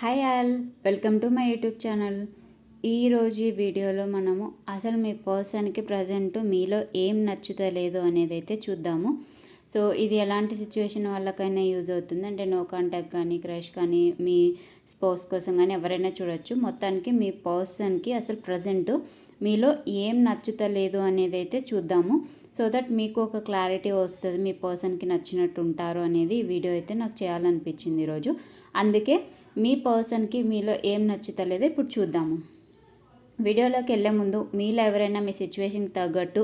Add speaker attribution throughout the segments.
Speaker 1: Hi all welcome to my YouTube channel. ఈరోజు ఈ వీడియోలో మనము అసలు మీ పర్సన్కి ప్రజెంట్ మీలో ఏం నచ్చుతలేదు అనేది అయితే చూద్దాము. సో ఇది ఎలాంటి సిచ్యువేషన్ వాళ్ళకైనా యూజ్ అవుతుంది. అంటే నో కాంటాక్ట్ కానీ క్రష్ కానీ మీ స్పోర్స్ కోసం కానీ ఎవరైనా చూడొచ్చు. మొత్తానికి మీ పర్సన్కి అసలు ప్రజెంట్ మీలో ఏం నచ్చుతలేదు అనేది అయితే చూద్దాము. సో దట్ మీకు ఒక క్లారిటీ వస్తుంది మీ పర్సన్కి నచ్చినట్టు ఉంటారు అనేది ఈ వీడియో అయితే నాకు చేయాలనిపించింది ఈరోజు అందుకే మీ పర్సన్కి మీలో ఏం నచ్చుతలేదో ఇప్పుడు చూద్దాము. వీడియోలోకి వెళ్ళే ముందు మీలో ఎవరైనా మీ సిచ్యువేషన్కి తగ్గట్టు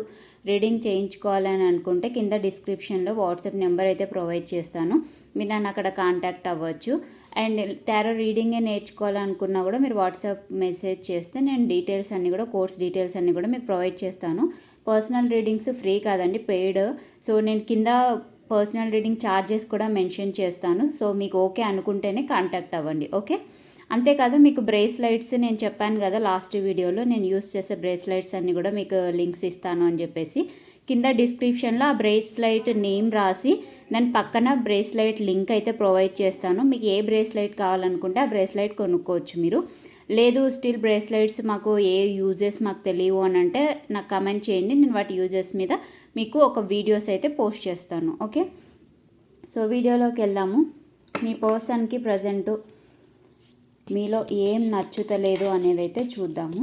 Speaker 1: రీడింగ్ చేయించుకోవాలని అనుకుంటే కింద డిస్క్రిప్షన్లో వాట్సాప్ నెంబర్ అయితే ప్రొవైడ్ చేస్తాను. మీరు నన్ను అక్కడ కాంటాక్ట్ అవ్వచ్చు. అండ్ టారో రీడింగే నేర్చుకోవాలనుకున్నా కూడా మీరు వాట్సాప్ మెసేజ్ చేస్తే నేను డీటెయిల్స్ అన్నీ కూడా కోర్స్ డీటెయిల్స్ అన్నీ కూడా మీకు ప్రొవైడ్ చేస్తాను. పర్సనల్ రీడింగ్స్ ఫ్రీ కాదండి పెయిడ్. సో నేను కింద పర్సనల్ రీడింగ్ ఛార్జెస్ కూడా మెన్షన్ చేస్తాను. సో మీకు ఓకే అనుకుంటేనే కాంటాక్ట్ అవ్వండి. ఓకే? అంతేకాదు మీకు బ్రేస్లైట్స్ నేను చెప్పాను కదా లాస్ట్ వీడియోలో నేను యూస్ చేసే బ్రేస్లైట్స్ అన్నీ కూడా మీకు లింక్స్ ఇస్తాను అని చెప్పేసి. కింద డిస్క్రిప్షన్లో ఆ బ్రేస్లైట్ నేమ్ రాసి దాని పక్కన బ్రేస్లైట్ లింక్ అయితే ప్రొవైడ్ చేస్తాను. మీకు ఏ బ్రేస్లైట్ కావాలనుకుంటే ఆ బ్రేస్లైట్ కొనుక్కోవచ్చు మీరు. లేదు స్టీల్ బ్రేస్లైట్స్ మాకు ఏ యూజెస్ మాకు తెలియవు అని అంటే నాకు కమెంట్ చేయండి. నేను వాటి యూజెస్ మీద మీకు ఒక వీడియోస్ అయితే పోస్ట్ చేస్తాను. ఓకే సో వీడియోలోకి వెళ్దాము. మీ పర్సన్కి ప్రజెంట్ మీలో ఏం నచ్చుతలేదు అనేది అయితే చూద్దాము.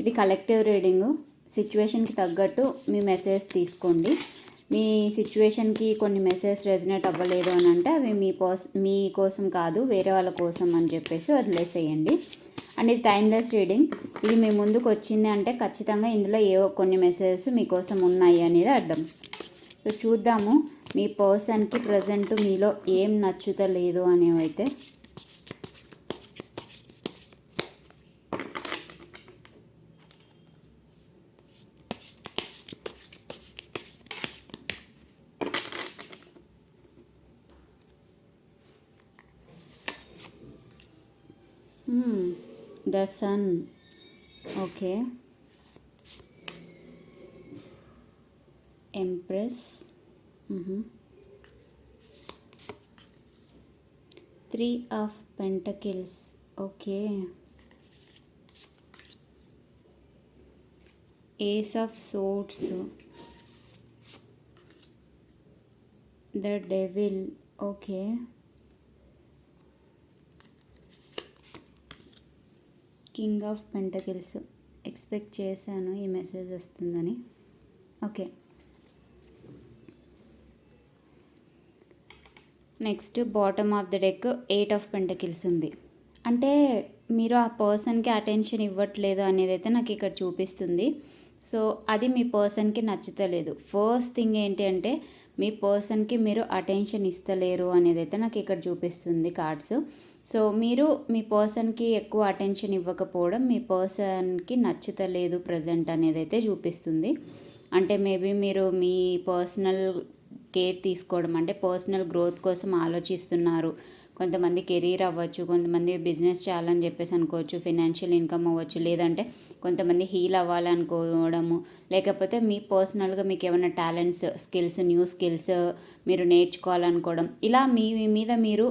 Speaker 1: ఇది కలెక్టివ్ రీడింగ్ సిచ్యువేషన్కి తగ్గట్టు మీ మెసేజ్ తీసుకోండి. మీ సిచ్యువేషన్కి కొన్ని మెసేజ్ రెజినేట్ అవ్వలేదు అని అంటే అవి మీ పర్స్ మీ కోసం కాదు వేరే వాళ్ళ కోసం అని చెప్పేసి వదిలేసేయండి. అండ్ ఇది టైమ్లెస్ రీడింగ్. ఇది మీ ముందుకు వచ్చింది అంటే ఖచ్చితంగా ఇందులో ఏవో కొన్ని మెసేజెస్ మీకోసం ఉన్నాయి అనేది అర్థం. సో చూద్దాము మీ పర్సన్కి ప్రజెంట్ మీలో ఏం నచ్చుతలేదు అనేవైతే. The sun. Okay. Empress. Mm-hmm. Three of Pentacles. Okay. Ace of Swords. The Devil. Okay. King of pentacles expect చేశాను ఈ మెసేజ్ వస్తుందని. Okay next bottom of the deck eight of pentacles ఉంది. అంటే మీరు ఆ పర్సన్కి అటెన్షన్ ఇవ్వట్లేదు అనేది అయితే నాకు ఇక్కడ చూపిస్తుంది. సో అది మీ పర్సన్కి నచ్చుతలేదు. ఫస్ట్ థింగ్ ఏంటి అంటే మీ పర్సన్కి మీరు అటెన్షన్ ఇస్తలేరు అనేది అయితే నాకు ఇక్కడ చూపిస్తుంది కార్డ్స్ సో మీరు మీ పర్సన్కి ఎక్కువ అటెన్షన్ ఇవ్వకపోవడం మీ పర్సన్కి నచ్చుతలేదు ప్రజెంట్ అనేది అయితే చూపిస్తుంది. అంటే మేబీ మీరు మీ పర్సనల్ కేర్ తీసుకోవడం అంటే పర్సనల్ గ్రోత్ కోసం ఆలోచిస్తున్నారు. కొంతమంది కెరీర్ అవ్వచ్చు కొంతమంది బిజినెస్ చేయాలని చెప్పేసి అనుకోవచ్చు ఫినాన్షియల్ ఇన్కమ్ అవ్వచ్చు లేదంటే కొంతమంది హీల్ అవ్వాలనుకోవడము లేకపోతే మీ పర్సనల్గా మీకు ఏమైనా టాలెంట్స్ స్కిల్స్ న్యూ స్కిల్స్ మీరు నేర్చుకోవాలనుకోవడం ఇలా మీ మీద మీరు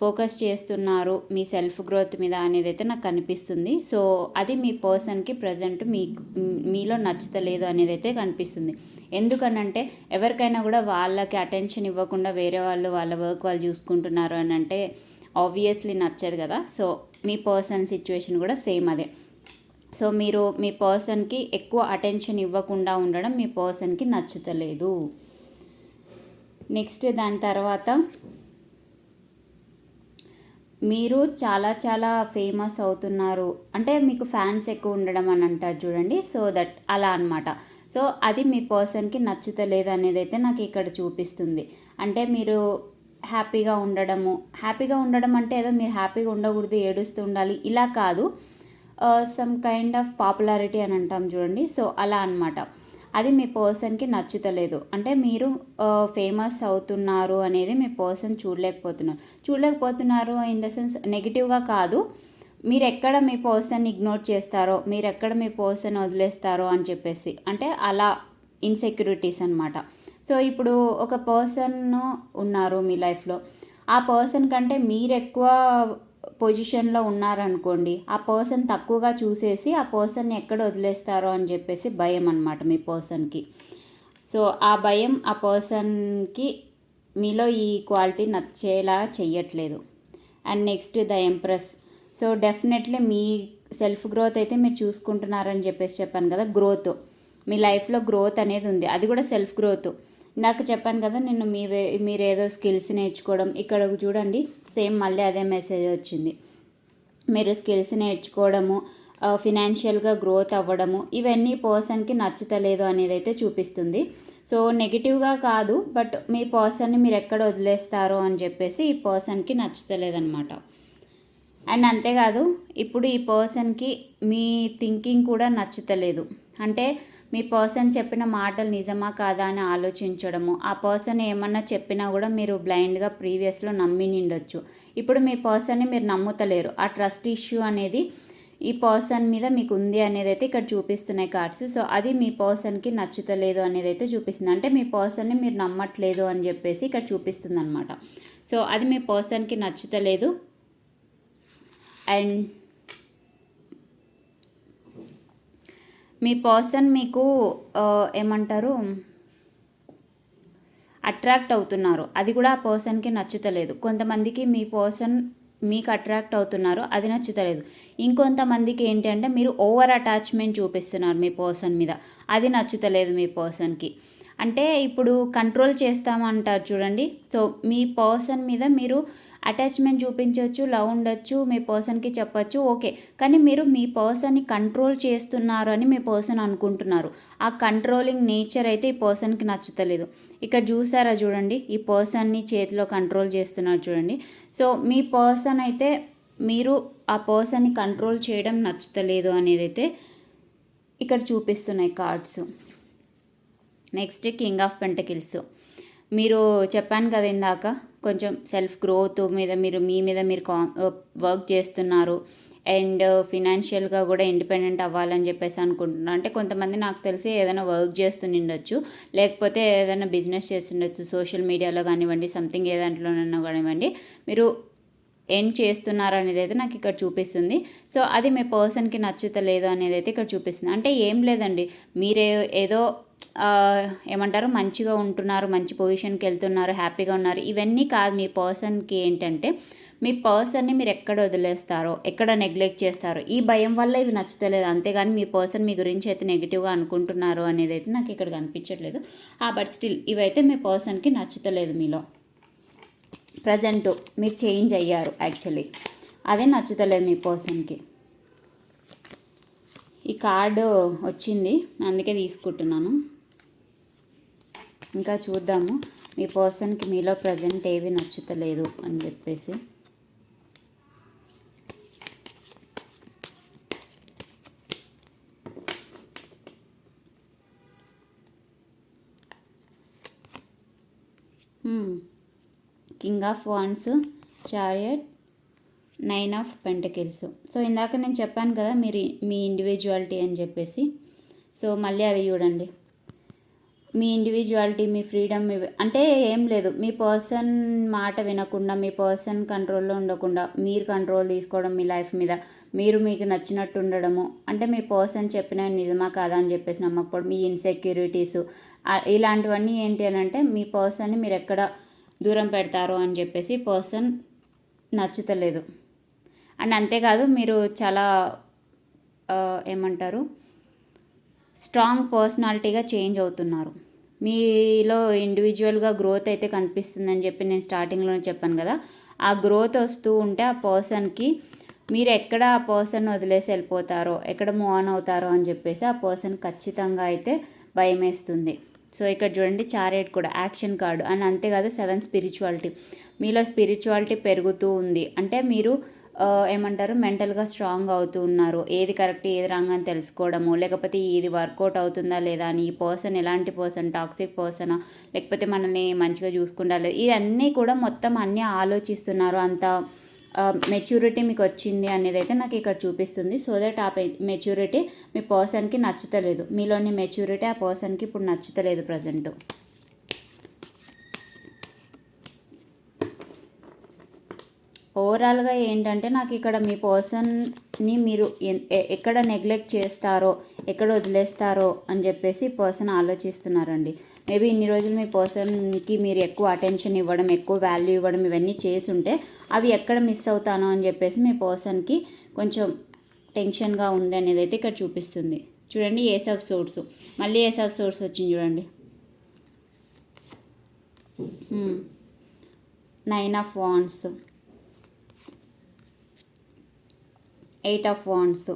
Speaker 1: ఫోకస్ చేస్తున్నారు మీ సెల్ఫ్ గ్రోత్ మీద అనేది అయితే నాకు కనిపిస్తుంది. సో అది మీ పర్సన్కి ప్రజెంట్ మీ మీలో నచ్చుతలేదు అనేది అయితే కనిపిస్తుంది. ఎందుకనంటే ఎవరికైనా కూడా వాళ్ళకి అటెన్షన్ ఇవ్వకుండా వేరే వాళ్ళు వాళ్ళ వర్క్ వాళ్ళు చూసుకుంటున్నారు అని అంటే ఆబ్వియస్లీ నచ్చదు కదా. సో మీ పర్సన్ సిచ్యువేషన్ కూడా సేమ్ అదే. సో మీరు మీ పర్సన్కి ఎక్కువ అటెన్షన్ ఇవ్వకుండా ఉండడం మీ పర్సన్కి నచ్చుతలేదు. నెక్స్ట్ దాని తర్వాత మీరు చాలా చాలా ఫేమస్ అవుతున్నారు. అంటే మీకు ఫ్యాన్స్ ఎక్కువ ఉండడం అని అంటారు చూడండి. సో దట్ అలా అనమాట సో అది మీ పర్సన్కి నచ్చుతలేదు అనేది అయితే నాకు ఇక్కడ చూపిస్తుంది. అంటే మీరు హ్యాపీగా ఉండడము హ్యాపీగా ఉండడం అంటే ఏదో మీరు హ్యాపీగా ఉండకూడదు ఏడుస్తూ ఉండాలి ఇలా కాదు. సమ్ కైండ్ ఆఫ్ పాపులారిటీ అని అంటాం చూడండి. సో అలా అనమాట అది మీ పర్సన్కి నచ్చుతలేదు. అంటే మీరు ఫేమస్ అవుతున్నారు అనేది మీ పర్సన్ చూడలేకపోతున్నారు. చూడలేకపోతున్నారు ఇన్ ద సెన్స్ నెగిటివ్గా కాదు. మీరు ఎక్కడ మీ పర్సన్ ఇగ్నోర్ చేస్తారో మీరు ఎక్కడ మీ పర్సన్ వదిలేస్తారో అని చెప్పేసి. అంటే అలా ఇన్సెక్యూరిటీస్ అనమాట సో ఇప్పుడు ఒక పర్సన్ ఉన్నారు మీ లైఫ్లో. ఆ పర్సన్ కంటే మీరు ఎక్కువ పొజిషన్లో ఉన్నారనుకోండి ఆ పర్సన్ తక్కువగా చూసేసి ఆ పర్సన్ ఎక్కడ వదిలేస్తారో అని చెప్పేసి భయం అనమాట మీ పర్సన్కి. సో ఆ భయం ఆ పర్సన్కి మీలో ఈ క్వాలిటీ నచ్చేలా చెయ్యట్లేదు. And next the empress. So definitely me self growth అయితే మీరు చూసుకుంటున్నారని చెప్పేసి చెప్పాను కదా గ్రోత్. మీ లైఫ్లో గ్రోత్ అనేది ఉంది. అది కూడా సెల్ఫ్ గ్రోత్. ఇందాక చెప్పాను కదా నిన్ను మీ మీరు ఏదో స్కిల్స్ నేర్చుకోవడం. ఇక్కడ చూడండి సేమ్ మళ్ళీ అదే మెసేజ్ వచ్చింది. మీరు స్కిల్స్ నేర్చుకోవడము ఫినాన్షియల్గా గ్రోత్ అవ్వడము ఇవన్నీ పర్సన్కి నచ్చుతలేదు అనేది అయితే చూపిస్తుంది. సో నెగిటివ్గా కాదు బట్ మీ పర్సన్ని మీరు ఎక్కడ వదిలేస్తారో అని చెప్పేసి ఈ పర్సన్కి నచ్చుతలేదన్నమాట. అండ్ అంతేకాదు ఇప్పుడు ఈ పర్సన్కి మీ థింకింగ్ కూడా నచ్చుతలేదు. అంటే మీ పర్సన్ చెప్పిన మాటలు నిజమా కాదా అని ఆలోచించడము. ఆ పర్సన్ ఏమన్నా చెప్పినా కూడా మీరు బ్లైండ్గా ప్రీవియస్లో నమ్మి నిండొచ్చు. ఇప్పుడు మీ పర్సన్ని మీరు నమ్ముతలేరు. ఆ ట్రస్ట్ ఇష్యూ అనేది ఈ పర్సన్ మీద మీకు ఉంది అనేది అయితే ఇక్కడ చూపిస్తున్నాయి కార్డ్స్. సో అది మీ పర్సన్కి నచ్చుతలేదు అనేది అయితే చూపిస్తుంది. అంటే మీ పర్సన్ని మీరు నమ్మట్లేదు అని చెప్పేసి ఇక్కడ చూపిస్తుంది అనమాట సో అది మీ పర్సన్కి నచ్చుతలేదు. అండ్ మీ పర్సన్ మీకు ఏమంటారు అట్రాక్ట్ అవుతున్నారు. అది కూడా ఆ పర్సన్కి నచ్చుతలేదు. కొంతమందికి మీ పర్సన్ మీకు అట్రాక్ట్ అవుతున్నారు అది నచ్చుతలేదు. ఇంకొంతమందికి ఏంటంటే మీరు ఓవర్ అటాచ్మెంట్ చూపిస్తున్నారు మీ పర్సన్ మీద అది నచ్చుతలేదు మీ పర్సన్కి. అంటే ఇప్పుడు కంట్రోల్ చేస్తామంటారు చూడండి. సో మీ పర్సన్ మీద మీరు అటాచ్మెంట్ చూపించవచ్చు లవ్ ఉండొచ్చు మీ పర్సన్కి చెప్పచ్చు ఓకే. కానీ మీరు మీ పర్సన్ని కంట్రోల్ చేస్తున్నారు అని మీ పర్సన్ అనుకుంటున్నారు. ఆ కంట్రోలింగ్ నేచర్ అయితే ఈ పర్సన్కి నచ్చుతలేదు. ఇక్కడ చూసారా చూడండి ఈ పర్సన్ని చేతిలో కంట్రోల్ చేస్తున్నారు చూడండి. సో మీ పర్సన్ అయితే మీరు ఆ పర్సన్ని కంట్రోల్ చేయడం నచ్చుతలేదు అనేది అయితే ఇక్కడ చూపిస్తున్నాయి cards. Next king of pentacles. మీరు చెప్పాను కదా ఇందాక కొంచెం సెల్ఫ్ గ్రోత్ మీద మీరు మీ మీద మీరు వర్క్ uh, చేస్తున్నారు. అండ్ ఫినాన్షియల్గా uh, కూడా ఇండిపెండెంట్ అవ్వాలని చెప్పేసి అనుకుంటున్నాను అంటే కొంతమంది నాకు తెలిసి ఏదైనా వర్క్ చేస్తుండొచ్చు. లేకపోతే ఏదైనా బిజినెస్ చేస్తుండొచ్చు. సోషల్ మీడియాలో కానివ్వండి సంథింగ్ ఏ దాంట్లోనైనా కానివ్వండి. మీరు ఎండ్ చేస్తున్నారు అనేది అయితే నాకు ఇక్కడ చూపిస్తుంది. సో అది మీ పర్సన్కి నచ్చుతలేదు అనేది అయితే ఇక్కడ చూపిస్తుంది. అంటే ఏం లేదండి. మీరే ఏదో ఏమంటారు? మంచిగా ఉంటున్నారు మంచి పొజిషన్కి వెళ్తున్నారు హ్యాపీగా ఉన్నారు. ఇవన్నీ కాదు మీ పర్సన్కి ఏంటంటే మీ పర్సన్ని మీరు ఎక్కడ వదిలేస్తారో ఎక్కడ నెగ్లెక్ట్ చేస్తారో ఈ భయం వల్ల ఇవి నచ్చుతలేదు. అంతేగాని మీ పర్సన్ మీ గురించి అయితే నెగిటివ్గా అనుకుంటున్నారు అనేది అయితే నాకు ఇక్కడ కనిపించట్లేదు. ఆ బట్ స్టిల్ ఇవైతే మీ పర్సన్కి నచ్చుతలేదు మీలో. ప్రజెంట్ మీరు చేంజ్ అయ్యారు యాక్చువల్లీ. అదే నచ్చుతలేదు మీ పర్సన్కి. ఈ కార్డు వచ్చింది. అందుకే తీసుకుంటున్నాను. ఇంకా చూద్దాము. మీ పర్సన్కి మీలో ప్రజెంట్ ఏవి నచ్చుతలేదు అని చెప్పేసి. King of wands chariot nine of pentacles. So ఇందాక నేను చెప్పాను కదా మీరు మీ ఇండివిజువాలిటీ అని చెప్పేసి. సో మళ్ళీ అది చూడండి. మీ ఇండివిజువాలిటీ మీ ఫ్రీడమ్ అంటే ఏం లేదు. మీ పర్సన్ మాట వినకుండా మీ పర్సన్ కంట్రోల్లో ఉండకుండా మీరు కంట్రోల్ తీసుకోవడం మీ లైఫ్ మీద. మీరు మీకు నచ్చినట్టు ఉండడము. అంటే మీ పర్సన్ చెప్పిన నిజమా కాదా అని చెప్పేసి నమ్మకపోవడం. మీ ఇన్సెక్యూరిటీస్ ఇలాంటివన్నీ ఏంటి అని అంటే మీ పర్సన్ని మీరు ఎక్కడ దూరం పెడతారో అని చెప్పేసి పర్సన్ నచ్చుతలేదు. అండ్ అంతేకాదు మీరు చాలా ఏమంటారు స్ట్రాంగ్ పర్సనాలిటీగా చేంజ్ అవుతున్నారు. మీలో ఇండివిజువల్గా గ్రోత్ అయితే కనిపిస్తుందని చెప్పి నేను స్టార్టింగ్లోనే చెప్పాను కదా. ఆ గ్రోత్ వస్తూ ఉంటే ఆ పర్సన్కి మీరు ఎక్కడ ఆ పర్సన్ వదిలేసి వెళ్ళిపోతారో ఎక్కడ మూవ్ ఆన్ అవుతారో అని చెప్పేసి ఆ పర్సన్ ఖచ్చితంగా అయితే భయం వేస్తుంది సో ఇక్కడ చూడండి చారేట్ కూడా యాక్షన్ కార్డు. అండ్ అంతేకాదు సెవెన్ స్పిరిచువాలిటీ. మీలో స్పిరిచువాలిటీ పెరుగుతూ ఉంది. అంటే మీరు ఏమంటారు? మెంటల్గా స్ట్రాంగ్ అవుతూ ఉన్నారు. ఏది కరెక్ట్ ఏది రాంగ్ అని తెలుసుకోవడము లేకపోతే ఇది వర్కౌట్ అవుతుందా లేదా అని ఈ పర్సన్ ఎలాంటి పర్సన్ టాక్సిక్ పర్సనా లేకపోతే మనల్ని మంచిగా చూసుకుంటారు ఇవన్నీ కూడా మొత్తం అన్నీ ఆలోచిస్తున్నారు. అంత మెచ్యూరిటీ మీకు వచ్చింది అనేది అయితే నాకు ఇక్కడ చూపిస్తుంది. సో దట్ ఆ మెచ్యూరిటీ మీ పర్సన్కి నచ్చుతలేదు. మీలోని మెచ్యూరిటీ ఆ పర్సన్కి ఇప్పుడు నచ్చుతలేదు ప్రజెంట్ ఓవరాల్గా ఏంటంటే నాకు ఇక్కడ మీ పర్సన్ని మీరు ఎన్- ఎక్కడ నెగ్లెక్ట్ చేస్తారో ఎక్కడ వదిలేస్తారో అని చెప్పేసి పర్సన్ ఆలోచిస్తున్నారండి. మేబీ ఇన్ని రోజులు మీ పర్సన్కి మీరు ఎక్కువ అటెన్షన్ ఇవ్వడం ఎక్కువ వాల్యూ ఇవ్వడం ఇవన్నీ చేసుంటే అవి ఎక్కడ మిస్ అవుతానో అని చెప్పేసి మీ పర్సన్కి కొంచెం టెన్షన్గా ఉంది అనేది అయితే ఇక్కడ చూపిస్తుంది. చూడండి ఏస్ ఆఫ్ సోర్స్. మళ్ళీ ఏస్ ఆఫ్ సోర్స్ వచ్చింది చూడండి. Nine of wands. Eight of wands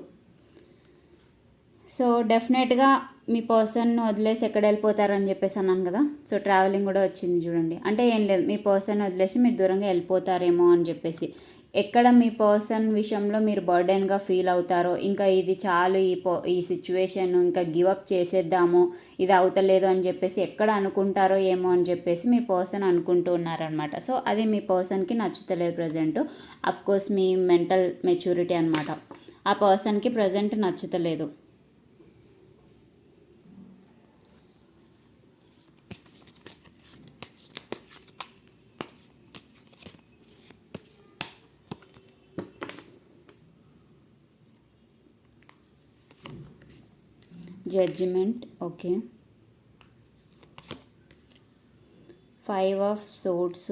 Speaker 1: so డెఫినెట్గా మీ పర్సన్ వదిలేసి ఎక్కడ వెళ్ళిపోతారని చెప్పేసి అన్నాను కదా. సో ట్రావెలింగ్ కూడా వచ్చింది చూడండి. అంటే ఏం లేదు మీ పర్సన్ వదిలేసి మీరు దూరంగా వెళ్ళిపోతారేమో అని చెప్పేసి. ఎక్కడ మీ పర్సన్ విషయంలో మీరు బర్డెన్గా ఫీల్ అవుతారో ఇంకా ఇది చాలు ఈ పో ఈ సిచ్యువేషన్ ఇంకా గివ్ అప్ చేసేద్దాము ఇది అవుతలేదు అని చెప్పేసి ఎక్కడ అనుకుంటారో ఏమో అని చెప్పేసి మీ పర్సన్ అనుకుంటూ ఉన్నారనమాట. సో అది మీ పర్సన్కి నచ్చుతలేదు ప్రజెంట్. కోర్స్ మీ మెంటల్ మెచ్యూరిటీ అనమాట ఆ పర్సన్కి present నచ్చుతలేదు. Judgement okay five of swords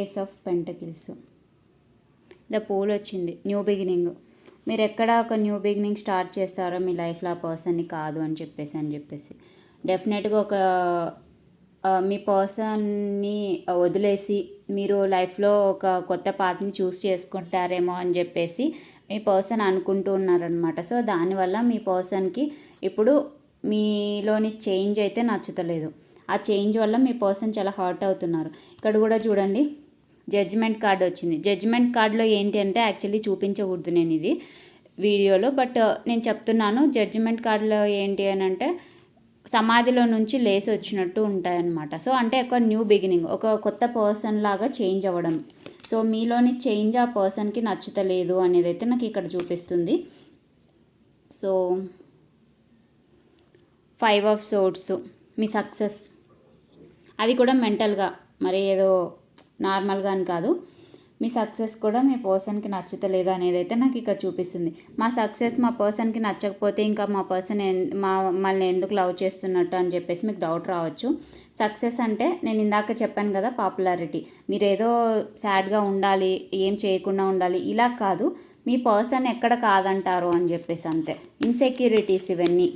Speaker 1: ace of pentacles the fool వచ్చింది. న్యూ బిగినింగ్ మీరు ఎక్కడ ఒక న్యూ బిగినింగ్ స్టార్ట్ చేస్తారో మీ లైఫ్లో ఆ పర్సన్ని కాదు అని చెప్పేసి అని చెప్పేసి. డెఫినెట్గా ఒక మీ పర్సన్ని వదిలేసి మీరు లైఫ్లో ఒక కొత్త పాత్ని చూస్ చేసుకుంటారేమో అని చెప్పేసి మీ పర్సన్ అనుకుంటూ ఉన్నారనమాట సో దానివల్ల మీ పర్సన్కి ఇప్పుడు మీలోని చేంజ్ అయితే నచ్చుతలేదు. ఆ చేంజ్ వల్ల మీ పర్సన్ చాలా హర్ట్ అవుతున్నారు. ఇక్కడ కూడా చూడండి జడ్జిమెంట్ కార్డ్ వచ్చింది. జడ్జిమెంట్ కార్డులో ఏంటి అంటే యాక్చువల్లీ చూపించకూడదు నేను ఇది వీడియోలో బట్ నేను చెప్తున్నాను జడ్జిమెంట్ కార్డులో ఏంటి అని అంటే సమాధిలో నుంచి లేచి వచ్చినట్టు ఉంటాయన్నమాట. సో అంటే ఒక న్యూ బిగినింగ్ ఒక కొత్త పర్సన్ లాగా చేంజ్ అవ్వడం. సో మీలోని చేంజ్ ఆ పర్సన్కి నచ్చుతలేదు అనేది అయితే నాకు ఇక్కడ చూపిస్తుంది. సో ఫైవ్ ఆఫ్ సోట్స్ మీ సక్సెస్ అది కూడా మెంటల్గా మరి ఏదో నార్మల్గా అని కాదు. మీ సక్సెస్ కూడా మీ పర్సన్కి నచ్చుతలేదు అనేది అయితే నాకు ఇక్కడ చూపిస్తుంది. మా సక్సెస్ మా పర్సన్కి నచ్చకపోతే ఇంకా మా పర్సన్ మా మమ్మల్ని ఎందుకు లవ్ చేస్తున్నట్టు అని చెప్పేసి మీకు డౌట్ రావచ్చు. సక్సెస్ అంటే నేను ఇందాక చెప్పాను కదా పాపులారిటీ. మీరు ఏదో సాడ్గా ఉండాలి ఏం చేయకుండా ఉండాలి ఇలా కాదు. మీ పర్సన్ ఎక్కడ కాదంటారు అని చెప్పేసి అంతే. ఇన్సెక్యూరిటీస్ ఇవన్నీ.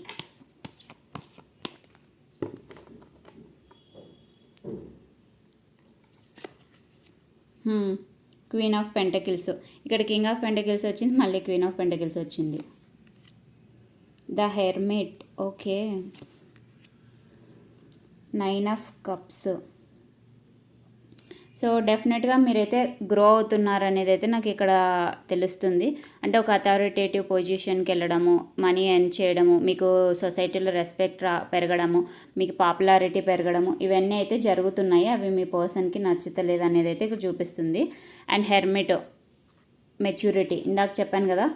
Speaker 1: క్వీన్ ఆఫ్ పెంటకిల్స్ ఇక్కడ కింగ్ ఆఫ్ పెంటకిల్స్ వచ్చింది మళ్ళీ క్వీన్ ఆఫ్ పెంటకిల్స్ వచ్చింది. The hermit okay nine of cups so డెఫినెట్గా మీరైతే గ్రో అవుతున్నారు అనేది అయితే నాకు ఇక్కడ తెలుస్తుంది. అంటే ఒక అథారిటేటివ్ పొజిషన్కి వెళ్ళడము మనీ ఎర్న్ చేయడము మీకు సొసైటీలో రెస్పెక్ట్ రా పెరగడము మీకు పాపులారిటీ పెరగడము ఇవన్నీ అయితే జరుగుతున్నాయి. అవి మీ పర్సన్కి నచ్చుతలేదు అనేది అయితే ఇక్కడ చూపిస్తుంది. అండ్ హెర్మిట్ మెచ్యూరిటీ ఇందాక చెప్పాను కదా?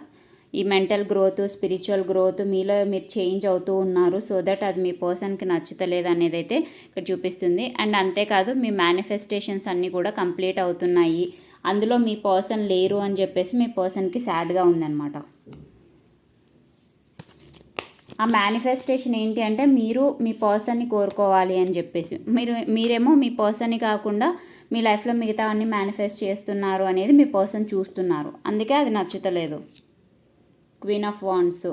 Speaker 1: ఈ మెంటల్ గ్రోత్ స్పిరిచువల్ గ్రోత్ మీలో మీరు చేంజ్ అవుతూ ఉన్నారు. సో దట్ అది మీ పర్సన్కి నచ్చుతలేదు అనేది అయితే ఇక్కడ చూపిస్తుంది. అండ్ అంతేకాదు మీ మేనిఫెస్టేషన్స్ అన్నీ కూడా కంప్లీట్ అవుతున్నాయి. అందులో మీ పర్సన్ లేరు అని చెప్పేసి మీ పర్సన్కి సాడ్గా ఉందన్నమాట. ఆ మేనిఫెస్టేషన్ ఏంటి అంటే మీరు మీ పర్సన్ని కోరుకోవాలి అని చెప్పేసి. మీరు మీరేమో మీ పర్సన్ని కాకుండా మీ లైఫ్లో మిగతా అన్ని మేనిఫెస్ట్ చేస్తున్నారు అనేది మీ పర్సన్ చూస్తున్నారు. అందుకే అది నచ్చుతలేదు. క్వీన్ ఆఫ్ వాన్స్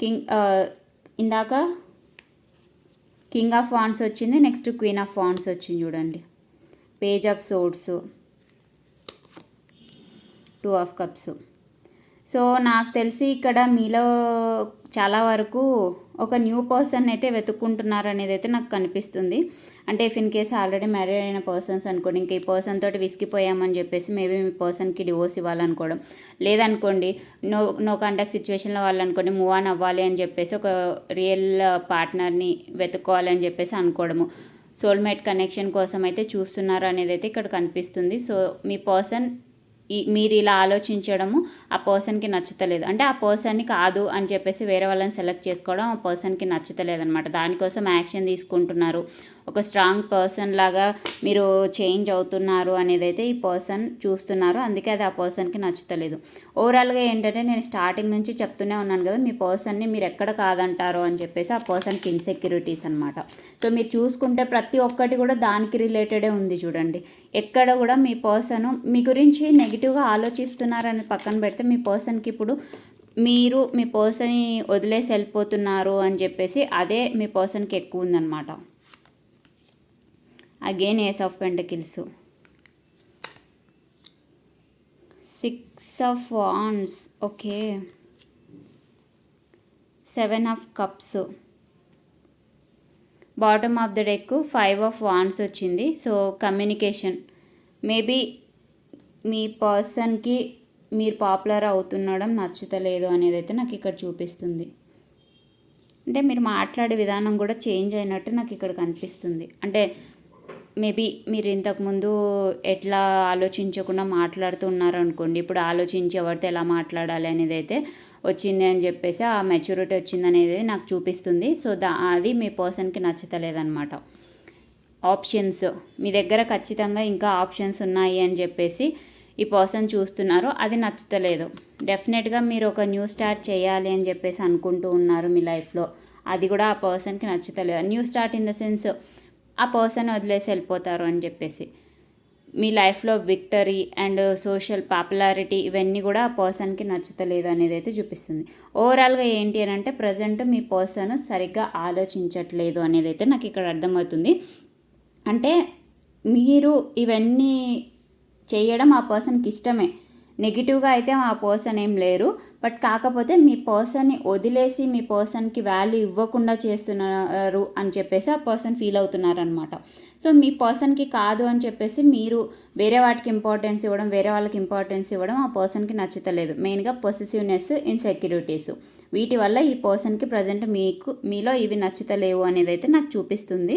Speaker 1: కింగ్ ఇందాక కింగ్ ఆఫ్ వాన్స్ వచ్చింది నెక్స్ట్ క్వీన్ ఆఫ్ వాన్స్ వచ్చింది చూడండి. Page of swords two of cups so నాకు తెలిసి ఇక్కడ మీలో చాలా వరకు ఒక న్యూ పర్సన్ అయితే వెతుక్కుంటున్నారు అనేది అయితే నాకు కనిపిస్తుంది. అంటే if in case already married అయిన పర్సన్స్ అనుకోండి ఇంకా ఈ పర్సన్ తోటి విసిగిపోయామని చెప్పేసి మేబీ మీ పర్సన్కి డివోర్స్ ఇవ్వాలనుకోవడం. లేదనుకోండి నో నో కాంటాక్ట్ సిచ్యువేషన్లో వాళ్ళు అనుకోండి మూవ్ ఆన్ అవ్వాలి అని చెప్పేసి ఒక రియల్ పార్ట్నర్ని వెతుక్కోవాలని చెప్పేసి అనుకోవడము. సోల్మేట్ కనెక్షన్ కోసం అయితే చూస్తున్నారు అనేది అయితే ఇక్కడ కనిపిస్తుంది. సో మీ పర్సన్ ఈ మీరు ఇలా ఆలోచించడము ఆ పర్సన్కి నచ్చుతలేదు. అంటే ఆ పర్సన్ని కాదు అని చెప్పేసి వేరే వాళ్ళని సెలెక్ట్ చేసుకోవడం ఆ పర్సన్కి నచ్చుతలేదనమాట దానికోసం యాక్షన్ తీసుకుంటున్నారు. ఒక స్ట్రాంగ్ పర్సన్ లాగా మీరు చేంజ్ అవుతున్నారు అనేది అయితే ఈ పర్సన్ చూస్తున్నారు. అందుకే అది ఆ పర్సన్కి నచ్చుతలేదు. ఓవరాల్గా ఏంటంటే నేను స్టార్టింగ్ నుంచి చెప్తూనే ఉన్నాను కదా మీ పర్సన్ని మీరు ఎక్కడ కాదంటారు అని చెప్పేసి ఆ పర్సన్కి ఇన్సెక్యూరిటీస్ అనమాట సో మీరు చూసుకుంటే ప్రతి ఒక్కటి కూడా దానికి రిలేటెడే ఉంది చూడండి. ఎక్కడ కూడా మీ పర్సన్ మీ గురించి నెగిటివ్గా ఆలోచిస్తున్నారని పక్కన పెడితే మీ పర్సన్కి ఇప్పుడు మీరు మీ పర్సన్ని వదిలేసి వెళ్ళిపోతున్నారు అని చెప్పేసి అదే మీ పర్సన్కి ఎక్కువ ఉందన్నమాట. Again ace of pentacles six of wands okay seven of cups bottom of the deck five of wands వచ్చింది. సో కమ్యూనికేషన్ మేబీ మీ పర్సన్కి మీరు పాపులర్ అవుతుండడం నచ్చుతలేదు అనేది అయితే నాకు ఇక్కడ చూపిస్తుంది. అంటే మీరు మాట్లాడే విధానం కూడా చేంజ్ అయినట్టు నాకు ఇక్కడ కనిపిస్తుంది. అంటే మేబీ మీరు ఇంతకుముందు ఎట్లా ఆలోచించకుండా మాట్లాడుతూ ఉన్నారు అనుకోండి. ఇప్పుడు ఆలోచించి ఎవరితో ఎలా మాట్లాడాలి అనేది అయితే వచ్చింది అని చెప్పేసి ఆ మెచ్యూరిటీ వచ్చింది అనేది నాకు చూపిస్తుంది. సో దా అది మీ పర్సన్కి నచ్చుతలేదన్నమాట. ఆప్షన్స్ మీ దగ్గర ఖచ్చితంగా ఇంకా ఆప్షన్స్ ఉన్నాయి అని చెప్పేసి ఈ పర్సన్ చూస్తున్నారు. అది నచ్చుతలేదు. డెఫినెట్గా మీరు ఒక న్యూ స్టార్ట్ చేయాలి అని చెప్పేసి అనుకుంటూ ఉన్నారు మీ లైఫ్లో అది కూడా ఆ పర్సన్కి నచ్చుతలేదు. New start in the sense ఆ పర్సన్ వదిలేసి వెళ్ళిపోతారు అని చెప్పేసి. మీ లైఫ్లో విక్టరీ అండ్ సోషల్ పాపులారిటీ ఇవన్నీ కూడా ఆ పర్సన్కి నచ్చుతలేదు అనేది అయితే చూపిస్తుంది. ఓవరాల్గా ఏంటి అని అంటే ప్రజెంట్ మీ పర్సన్ సరిగ్గా ఆలోచించట్లేదు అనేది అయితే నాకు ఇక్కడ అర్థమవుతుంది. అంటే మీరు ఇవన్నీ చేయడం ఆ పర్సన్కి ఇష్టమే. నెగిటివ్గా అయితే ఆ పర్సన్ ఏం లేరు. బట్ కాకపోతే మీ పర్సన్ని వదిలేసి మీ పర్సన్కి వాల్యూ ఇవ్వకుండా చేస్తున్నారు అని చెప్పేసి ఆ పర్సన్ ఫీల్ అవుతున్నారనమాట సో మీ పర్సన్కి కాదు అని చెప్పేసి మీరు వేరే వాటికి ఇంపార్టెన్స్ ఇవ్వడం వేరే వాళ్ళకి ఇంపార్టెన్స్ ఇవ్వడం ఆ పర్సన్కి నచ్చుతలేదు. మెయిన్గా పొసెసివ్నెస్ ఇన్సెక్యూరిటీస్. వీటి వల్ల ఈ పర్సన్కి ప్రజెంట్ మీకు మీలో ఇవి నచ్చుతలేవు అనేది అయితే నాకు చూపిస్తుంది.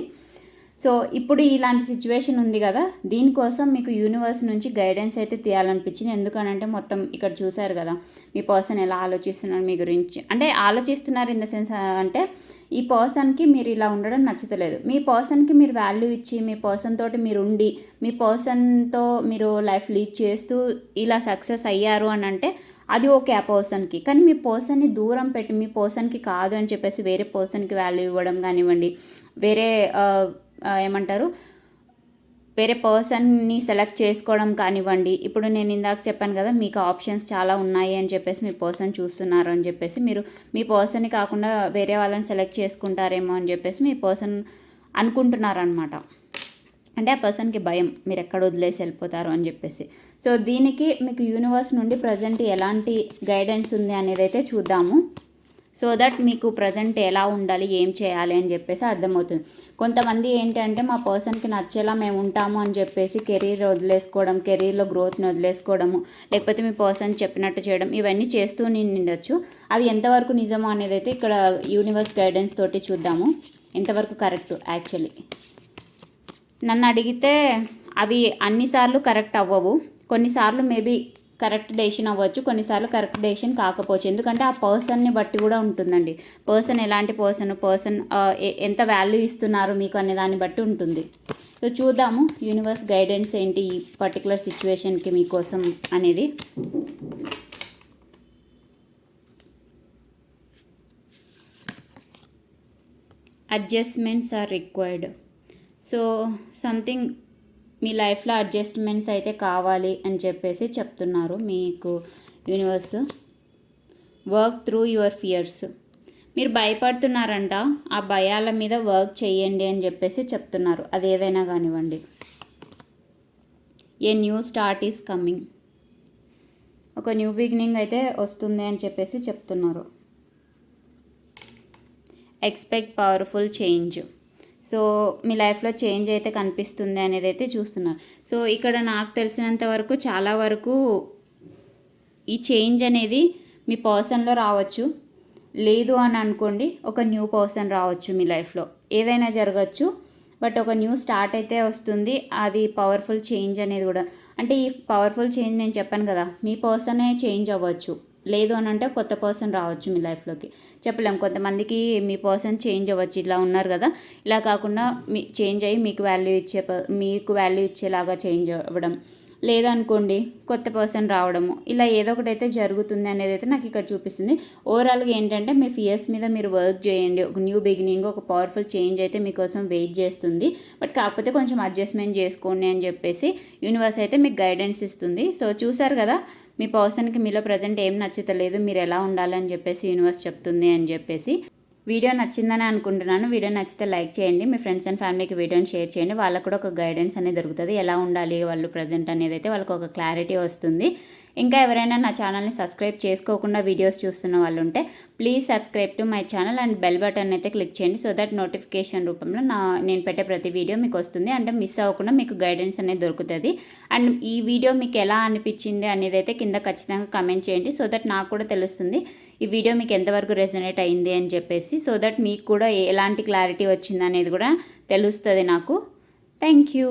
Speaker 1: సో ఇప్పుడు ఇలాంటి సిచ్యువేషన్ ఉంది కదా దీనికోసం మీకు యూనివర్స్ నుంచి గైడెన్స్ అయితే తీయాలనిపించింది. ఎందుకనంటే మొత్తం ఇక్కడ చూశారు కదా మీ పర్సన్ ఎలా ఆలోచిస్తున్నారు మీ గురించి. అంటే ఆలోచిస్తున్నారు ఇన్ ద సెన్స్ అంటే ఈ పర్సన్కి మీరు ఇలా ఉండడం నచ్చుతలేదు. మీ పర్సన్కి మీరు వాల్యూ ఇచ్చి మీ పర్సన్ తోటి మీరు ఉండి మీ పర్సన్తో మీరు లైఫ్ లీడ్ చేస్తూ ఇలా సక్సెస్ అయ్యారు అని అంటే అది ఓకే ఆ పర్సన్కి. కానీ మీ పర్సన్ని దూరం పెట్టి మీ పర్సన్కి కాదు అని చెప్పేసి వేరే పర్సన్కి వాల్యూ ఇవ్వడం కానివ్వండి వేరే ఏమంటారు వేరే పర్సన్ని సెలెక్ట్ చేసుకోవడం కానివ్వండి. ఇప్పుడు నేను ఇందాక చెప్పాను కదా మీకు ఆప్షన్స్ చాలా ఉన్నాయి అని చెప్పేసి మీ పర్సన్ చూస్తున్నారు అని చెప్పేసి. మీరు మీ పర్సన్ని కాకుండా వేరే వాళ్ళని సెలెక్ట్ చేసుకుంటారేమో అని చెప్పేసి మీ పర్సన్ అనుకుంటున్నారనమాట అంటే ఆ పర్సన్కి భయం మీరు ఎక్కడ వదిలేసి వెళ్ళిపోతారు అని చెప్పేసి. సో దీనికి మీకు యూనివర్స్ నుండి ప్రజెంట్ ఎలాంటి గైడెన్స్ ఉంది అనేది అయితే చూద్దాము. సో దట్ మీకు ప్రజెంట్ ఎలా ఉండాలి ఏం చేయాలి అని చెప్పేసి అర్థమవుతుంది. కొంతమంది ఏంటంటే మా పర్సన్కి నచ్చేలా మేము ఉంటాము అని చెప్పేసి కెరీర్ వదిలేసుకోవడం కెరీర్లో గ్రోత్ని వదిలేసుకోవడము లేకపోతే మీ పర్సన్ చెప్పినట్టు చేయడం ఇవన్నీ చేస్తూ నిండొచ్చు. అవి ఎంతవరకు నిజమో అనేది అయితే ఇక్కడ యూనివర్స్ గైడెన్స్ తోటి చూద్దాము. ఎంతవరకు కరెక్ట్ యాక్చువల్లీ. నన్ను అడిగితే అవి అన్నిసార్లు కరెక్ట్ అవ్వవు. కొన్నిసార్లు మేబీ కరెక్ట్ డెసిషన్ అవ్వచ్చు. కొన్నిసార్లు కరెక్ట్ డెసిషన్ కాకపోవచ్చు. ఎందుకంటే ఆ పర్సన్ని బట్టి కూడా ఉంటుందండి. పర్సన్ ఎలాంటి పర్సన్ పర్సన్ ఎంత వాల్యూ ఇస్తున్నారు మీకు అనే దాన్ని బట్టి ఉంటుంది. సో చూద్దాము యూనివర్స్ గైడెన్స్ ఏంటి ఈ పర్టికులర్ సిచ్యువేషన్కి మీకోసం అనేది. Adjustments are required. So something మీ లైఫ్లో అడ్జస్ట్మెంట్స్ అయితే కావాలి అని చెప్పేసి చెప్తున్నారు మీకు universe. Work through your fears. మీరు భయపడుతున్నారంట ఆ భయాల మీద వర్క్ చేయండి అని చెప్పేసి చెప్తున్నారు. అది ఏదైనా కానివ్వండి. A new start is coming. ఒక న్యూ బిగినింగ్ అయితే వస్తుంది అని చెప్పేసి చెప్తున్నారు. Expect powerful change. సో మీ లైఫ్లో చేంజ్ అయితే కనిపిస్తుంది అనేది అయితే చూస్తున్నారు. సో ఇక్కడ నాకు తెలిసినంత వరకు చాలా వరకు ఈ చేంజ్ అనేది మీ పర్సన్లో రావచ్చు. లేదు అని అనుకోండి ఒక న్యూ పర్సన్ రావచ్చు మీ లైఫ్లో. ఏదైనా జరగచ్చు బట్ ఒక న్యూ స్టార్ట్ అయితే వస్తుంది. అది పవర్ఫుల్ చేంజ్ అనేది కూడా. అంటే ఈ పవర్ఫుల్ చేంజ్ నేను చెప్పాను కదా మీ పర్సనే చేంజ్ అవ్వచ్చు. లేదు అని అంటే కొత్త పర్సన్ రావచ్చు మీ లైఫ్లోకి చెప్పలేం. కొంతమందికి మీ పర్సన్ చేంజ్ అవ్వచ్చు. ఇలా ఉన్నారు కదా. ఇలా కాకుండా మీ చేంజ్ అయ్యి మీకు వాల్యూ ఇచ్చే ప- మీకు వాల్యూ ఇచ్చేలాగా చేంజ్ అవ్వడం. లేదనుకోండి కొత్త పర్సన్ రావడము. ఇలా ఏదో ఒకటి అయితే జరుగుతుంది అనేది అయితే నాకు ఇక్కడ చూపిస్తుంది. ఓవరాల్గా ఏంటంటే మీ ఫియర్స్ మీద మీరు వర్క్ చేయండి. ఒక న్యూ బిగినింగ్ ఒక పవర్ఫుల్ చేంజ్ అయితే మీకోసం వెయిట్ చేస్తుంది. బట్ కాకపోతే కొంచెం అడ్జస్ట్మెంట్ చేసుకోండి అని చెప్పేసి యూనివర్స్ అయితే మీకు గైడెన్స్ ఇస్తుంది. సో చూసారు కదా? మీ పర్సన్కి మీలో ప్రజెంట్ ఏం నచ్చుతలేదు మీరు ఎలా ఉండాలని చెప్పేసి యూనివర్స్ చెప్తుంది అని చెప్పేసి వీడియో నచ్చిందని అనుకుంటున్నాను. వీడియో నచ్చితే లైక్ చేయండి మీ ఫ్రెండ్స్ అండ్ ఫ్యామిలీకి వీడియోని షేర్ చేయండి. వాళ్ళకు కూడా ఒక గైడెన్స్ అనేది దొరుకుతుంది. ఎలా ఉండాలి వాళ్ళు ప్రజెంట్ అనేది అయితే వాళ్ళకు ఒక క్లారిటీ వస్తుంది. ఇంకా ఎవరైనా నా ఛానల్ని సబ్స్క్రైబ్ చేసుకోకుండా వీడియోస్ చూస్తున్న వాళ్ళు ఉంటే please subscribe to my channel and bell button అయితే క్లిక్ చేయండి సో దట్ నోటిఫికేషన్ రూపంలో నా నేను పెట్టే ప్రతి వీడియో మీకు వస్తుంది. అంటే మిస్ అవ్వకుండా మీకు గైడెన్స్ అనేది దొరుకుతుంది. అండ్ ఈ వీడియో మీకు ఎలా అనిపించింది అనేది అయితే కింద ఖచ్చితంగా కమెంట్ చేయండి. సో దట్ నాకు కూడా తెలుస్తుంది ఈ వీడియో మీకు ఎంతవరకు రెజనేట్ అయింది అని చెప్పేసి. సో దట్ మీకు కూడా ఎలాంటి క్లారిటీ వచ్చింది అనేది కూడా తెలుస్తుంది నాకు. Thank you